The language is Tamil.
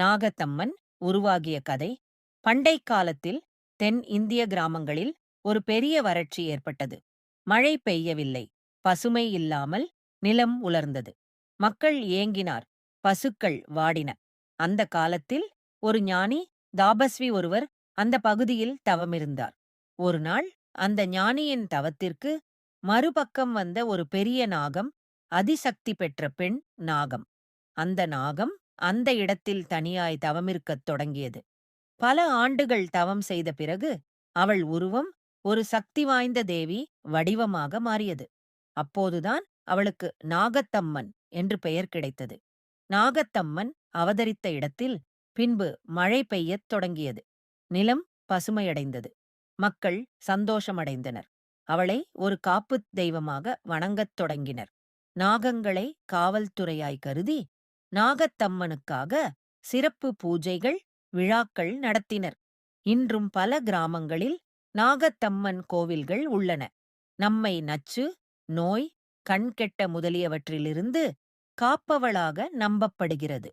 நாகத்தம்மன் உருவாகிய கதை. பண்டைக் காலத்தில் தென் இந்திய கிராமங்களில் ஒரு பெரிய வறட்சி ஏற்பட்டது. மழை பெய்யவில்லை. பசுமை இல்லாமல் நிலம் உலர்ந்தது. மக்கள் ஏங்கினார். பசுக்கள் வாடின. அந்த காலத்தில் ஒரு ஞானி தாபஸ்வி ஒருவர் அந்த பகுதியில் தவமிருந்தார். ஒரு நாள் அந்த ஞானியின் தவத்திற்கு மறுபக்கம் வந்த ஒரு பெரிய நாகம் அதிசக்தி பெற்ற பெண் நாகம். அந்த நாகம் அந்த இடத்தில் தனியாய் தவமிருக்கத் தொடங்கியது. பல ஆண்டுகள் தவம் செய்த பிறகு அவள் உருவம் ஒரு சக்தி வாய்ந்த தேவி வடிவமாக மாறியது. அப்போதுதான் அவளுக்கு நாகத்தம்மன் என்று பெயர் கிடைத்தது. நாகத்தம்மன் அவதரித்த இடத்தில் பின்பு மழை பெய்யத் தொடங்கியது. நிலம் பசுமையடைந்தது. மக்கள் சந்தோஷமடைந்தனர். அவளை ஒரு காப்புத் தெய்வமாக வணங்கத் தொடங்கினர். நாகங்களை காவல்துறையாய் கருதி நாகத்தம்மனுக்காக சிறப்பு பூஜைகள் விழாக்கள் நடத்தினர். இன்றும் பல கிராமங்களில் நாகத்தம்மன் கோவில்கள் உள்ளன. நம்மை நச்சு நோய் கண்கெட்ட முதலியவற்றிலிருந்து காப்பவளாக நம்பப்படுகிறது.